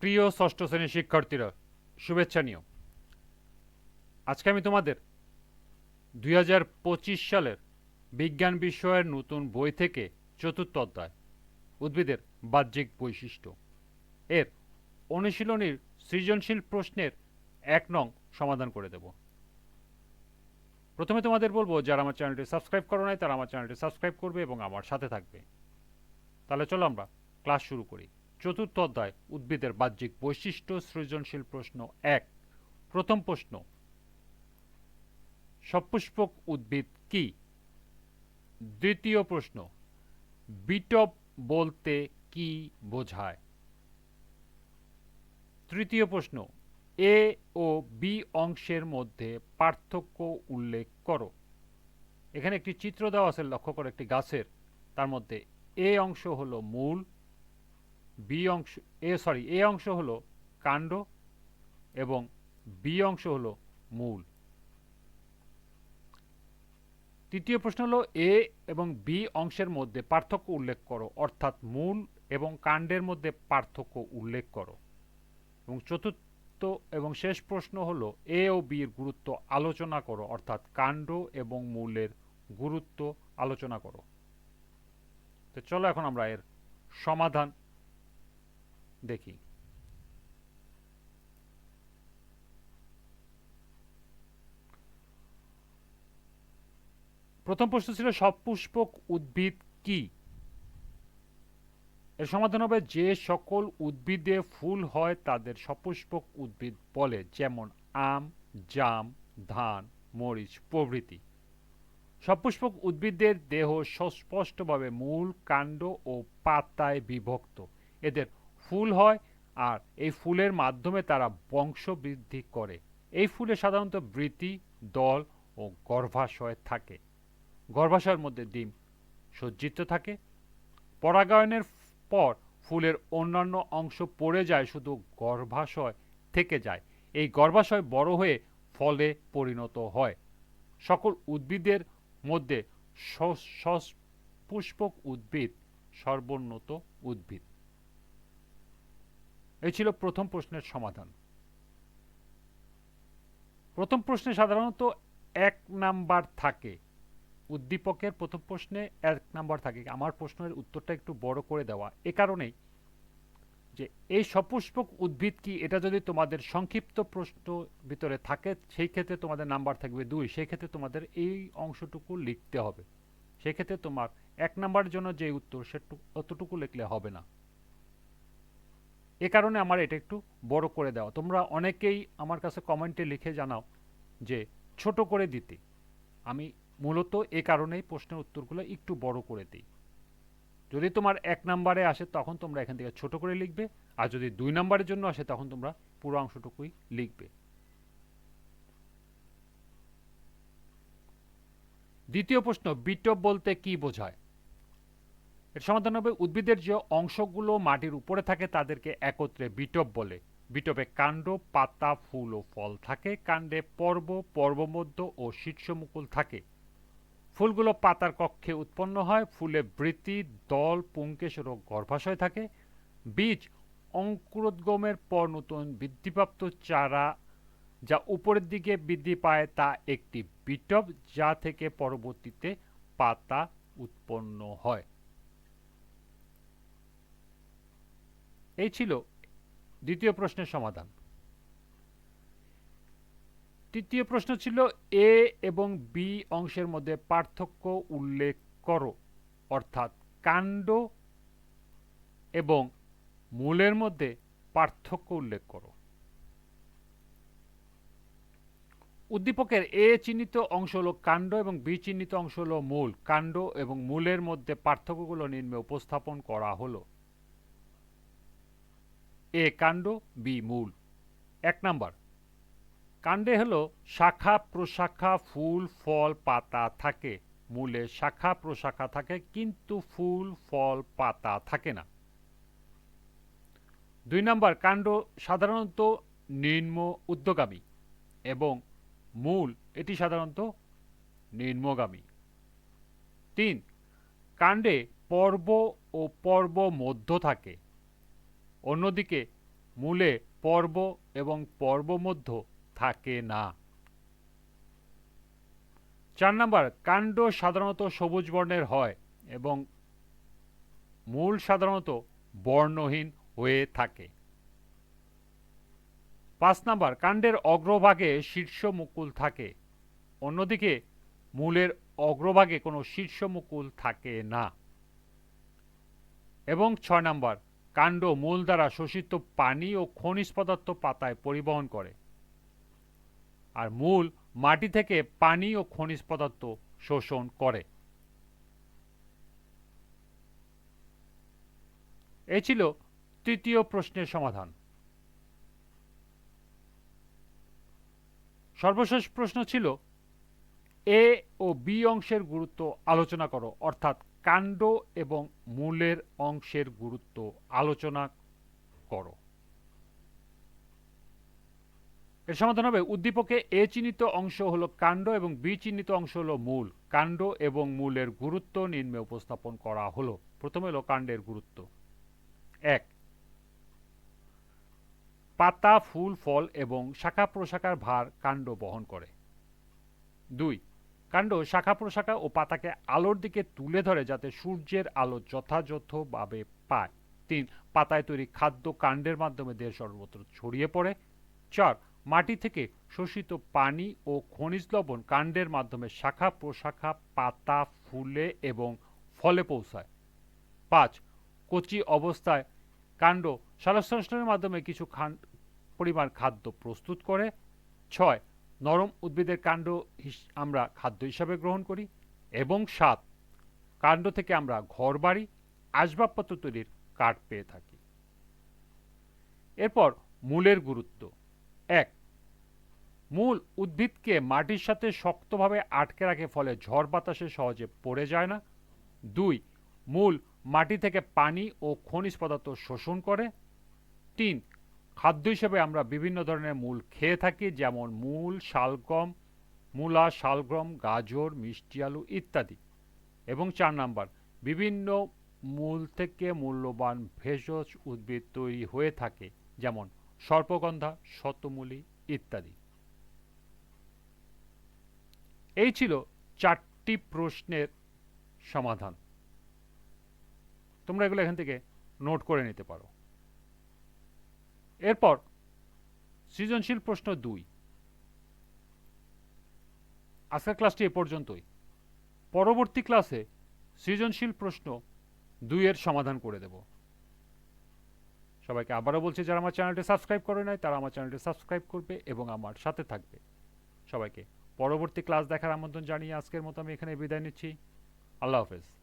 প্রিয় ষষ্ঠ শ্রেণির শিক্ষার্থীরা, শুভেচ্ছা নিও। আজকে আমি তোমাদের দুই হাজার পঁচিশ সালের বিজ্ঞান বিষয়ের নতুন বই থেকে চতুর্থ অধ্যায়, উদ্ভিদের বাহ্যিক বৈশিষ্ট্য। এর অনুশীলনীর সৃজনশীল প্রশ্নের এক নং সমাধান করে দেব। প্রথমে তোমাদের বলব, যারা আমার চ্যানেলটি সাবস্ক্রাইব করো নাই, তারা আমার চ্যানেলটি সাবস্ক্রাইব করবে এবং আমার সাথে থাকবে। তাহলে চলো আমরা ক্লাস শুরু করি। চতুর্থ অধ্যায়, উদ্ভিদের বাহ্যিক বৈশিষ্ট্য, সৃজনশীল প্রশ্ন এক। প্রথম প্রশ্ন, সপুষ্পক উদ্ভিদ কি? দ্বিতীয় প্রশ্ন, বিটপ বলতে কি বোঝায়? তৃতীয় প্রশ্ন, এ ও বি অংশের মধ্যে পার্থক্য উল্লেখ করো। এখানে একটি চিত্র দেওয়া আছে, লক্ষ্য করো, একটি গাছের। তার মধ্যে এ অংশ হলো মূল বি অংশ, এ সরি এ অংশ হলো কাণ্ড এবং বি অংশ হলো মূল। তৃতীয় প্রশ্ন হলো এ এবং বি অংশের মধ্যে পার্থক্য উল্লেখ করো, অর্থাৎ মূল এবং কাণ্ডের মধ্যে পার্থক্য উল্লেখ করো। এবং চতুর্থ এবং শেষ প্রশ্ন হলো এ ও বির গুরুত্ব আলোচনা করো, অর্থাৎ কাণ্ড এবং মূলের গুরুত্ব আলোচনা করো। তো চলো এখন আমরা এর সমাধান দেখি। প্রথম প্রশ্ন ছিল সপুষ্পক উদ্ভিদ কি? এর সমাধান হবে, যে সকল উদ্ভিদে ফুল হয়, তাদের সপুষ্পক উদ্ভিদ বলে, যেমন আম, জাম, ধান, মরিচ, প্রভৃতি। সপুষ্পক উদ্ভিদের দেহ সুস্পষ্টভাবে মূল কাণ্ড ও পাতায় বিভক্ত। এদের ফুল হয় আর এই ফুলের মাধ্যমে তারা বংশ বৃদ্ধি করে। এই ফুলে সাধারণত বৃতি, দল ও গর্ভাশয় থাকে। গর্ভাশয়ের মধ্যে ডিম সজ্জিত থাকে। পরাগায়নের পর ফুলের অন্যান্য অংশ পড়ে যায়, শুধু গর্ভাশয় থেকে যায়। এই গর্ভাশয় বড় হয়ে ফলে পরিণত হয়। সকল উদ্ভিদের মধ্যে পুষ্পক উদ্ভিদ সর্বোন্নত উদ্ভিদ। এই ছিল প্রথম প্রশ্নের সমাধান। প্রথম প্রশ্নে সাধারণত এক নাম্বার থাকে। উদ্দীপকের প্রথম প্রশ্নে এক নাম্বার থাকে। আমার প্রশ্নের উত্তরটা একটু বড় করে দেওয়া। এ কারণেই যে এই সপুষ্পক উদ্ভিদ কি, এটা যদি তোমাদের সংক্ষিপ্ত প্রশ্ন ভিতরে থাকে, সেই ক্ষেত্রে তোমাদের নাম্বার থাকবে দুই। সেই ক্ষেত্রে তোমাদের এই অংশটুকু লিখতে হবে। সেই ক্ষেত্রে তোমার এক নাম্বারের জন্য যে উত্তর সেটু অতটুকু লিখলে হবে না। এ কারণে আমার এটা একটু বড় করে দেওয়া তোমরা অনেকেই আমার কাছে কমেন্টে লিখে জানাও যে, ছোট করে দিতে। আমি মূলত এ কারণেই প্রশ্নের উত্তরগুলো একটু বড় করে দিই। যদি তোমার এক নাম্বারে আসে, তখন তোমরা এখান থেকে ছোট করে লিখবে। আর যদি দুই নাম্বারের জন্য আসে, তখন তোমরা পুরো অংশটুকুই লিখবে। দ্বিতীয় প্রশ্ন বিটপ বলতে কি বোঝায়? এর সমাধান হবে উদ্ভিদের যে অংশগুলো মাটির উপরে থাকে তাদেরকে একত্রে বিটপ বলে। বিটপে কাণ্ড, পাতা, ফুল ও ফল থাকে। কাণ্ডে পর্ব, পর্বমধ্য ও শীর্ষমুকুল থাকে। ফুলগুলো পাতার কক্ষে উৎপন্ন হয়। ফুলে বৃত্তি, দল, পুঙ্কেশ ও গর্ভাশয় থাকে। বীজ, অঙ্কুরোদ্গমের পর নতুন বৃদ্ধিপ্রাপ্ত চারা যা উপরের দিকে বৃদ্ধি পায় তা একটি বিটপ যা থেকে পরবর্তীতে পাতা উৎপন্ন হয়। এই ছিল দ্বিতীয় প্রশ্নের সমাধান। তৃতীয় প্রশ্ন ছিল, এ এবং বি অংশের মধ্যে পার্থক্য উল্লেখ করো, অর্থাৎ কাণ্ড এবং মূলের মধ্যে পার্থক্য উল্লেখ করো। উদ্দীপকের এ চিহ্নিত অংশ হলো কাণ্ড এবং বি চিহ্নিত অংশ হলো মূল। কাণ্ড এবং মূলের মধ্যে পার্থক্যগুলো নিম্নে উপস্থাপন করা হলো। এ কাণ্ড, বি মূল। এক নাম্বার। কাণ্ডে হলো শাখা, প্রশাখা, ফুল, ফল, পাতা থাকে। মূলে শাখা, প্রশাখা থাকে, কিন্তু ফুল, ফল, পাতা থাকে না। দুই নাম্বার কাণ্ড সাধারণত নিম্ন উদ্যগামী এবং মূল এটি সাধারণত নিম্নগামী। তিন, কাণ্ডে পর্ব ও পর্ব মধ্য থাকে। অন্যদিকে মূলে পর্ব এবং পর্বমধ্য থাকে না। চার নাম্বার, কাণ্ড সাধারণত সবুজ বর্ণের হয় এবং মূল সাধারণত বর্ণহীন হয়ে থাকে। পাঁচ নাম্বার, কাণ্ডের অগ্রভাগে শীর্ষ মুকুল থাকে। অন্যদিকে মূলের অগ্রভাগে কোনো শীর্ষ মুকুল থাকে না। এবং ছয় নাম্বার কাণ্ড মূল দ্বারা শোষিত পানি ও খনিজ পদার্থ পাতায় পরিবহন করে। আর মূল মাটি থেকে পানি ও খনিজ পদার্থ শোষণ করে। এ ছিল তৃতীয় প্রশ্নের সমাধান। সর্বশেষ প্রশ্ন ছিল, এ ও বি অংশের গুরুত্ব আলোচনা করো, অর্থাৎ কাণ্ড এবং মূলের অংশের গুরুত্ব আলোচনা করো। এর সমাধান হবে, উদ্দীপকে এ চিহ্নিত অংশ হলো কাণ্ড এবং বি চিহ্নিত অংশ হলো মূল। কাণ্ড এবং মূলের গুরুত্ব নিম্নে উপস্থাপন করা হলো। প্রথমে হলো কাণ্ডের গুরুত্ব। এক, পাতা, ফুল, ফল এবং শাখা প্রশাখার ভার কাণ্ড বহন করে। দুই কাণ্ড শাখা প্রশাখা ও পাতাকে আলোর দিকে তুলে ধরে যাতে সূর্যের আলো যথাযথভাবে পায়। তিন, পাতায় তৈরি খাদ্য কাণ্ডের মাধ্যমে দেহ সর্বত্র ছড়িয়ে পড়ে। চার, মাটি থেকে শোষিত পানি ও খনিজ লবণ কাণ্ডের মাধ্যমে শাখা প্রশাখা, পাতা ফুলে এবং ফলে পৌঁছায়। পাঁচ, কচি অবস্থায় কাণ্ড সালসংশ্লেষণের মাধ্যমে কিছু খান, পরিমাণ খাদ্য প্রস্তুত করে। ছয় নরম উদ্ভিদের কাণ্ড আমরা খাদ্য হিসাবে গ্রহণ করি এবং সাত কাণ্ড থেকে আমরা ঘরবাড়ি আসবাবপত্র তৈরির কাঠ পেয়ে থাকি। এরপর মূলের গুরুত্ব। এক, মূল উদ্ভিদকে মাটির সাথে শক্তভাবে আটকে রাখে ফলে ঝড় বাতাসে সহজে পড়ে যায় না। দুই, মূল মাটি থেকে পানি ও খনিজ পদার্থ শোষণ করে। তিন খাদ্য হিসেবে আমরা বিভিন্ন ধরনের মূল খেয়ে থাকি, যেমন মূল, শালগম, মূলা, শালগম, গাজর, মিষ্টি আলু ইত্যাদি। এবং চার নাম্বার, বিভিন্ন মূল থেকে মূল্যবান ভেষজ উদ্ভিদ তৈরি হয়ে থাকে, যেমন সর্পগন্ধা, শতমূলি ইত্যাদি। এই ছিল চারটি প্রশ্নের সমাধান। তোমরা এগুলো এখান থেকে নোট করে নিতে পারো। এরপর, সৃজনশীল প্রশ্ন দুই। আজকের ক্লাসটি এ পর্যন্তই। পরবর্তী ক্লাসে সৃজনশীল প্রশ্ন দুইয়ের সমাধান করে দেব। সবাইকে আবারও বলছি, যারা আমার চ্যানেলটি সাবস্ক্রাইব করে নাই, তারা আমার চ্যানেলটি সাবস্ক্রাইব করবে এবং আমার সাথে থাকবে। সবাইকে পরবর্তী ক্লাস দেখার আমন্ত্রণ জানিয়ে আজকের মতো আমি এখানে বিদায় নিচ্ছি। আল্লাহ হাফেজ।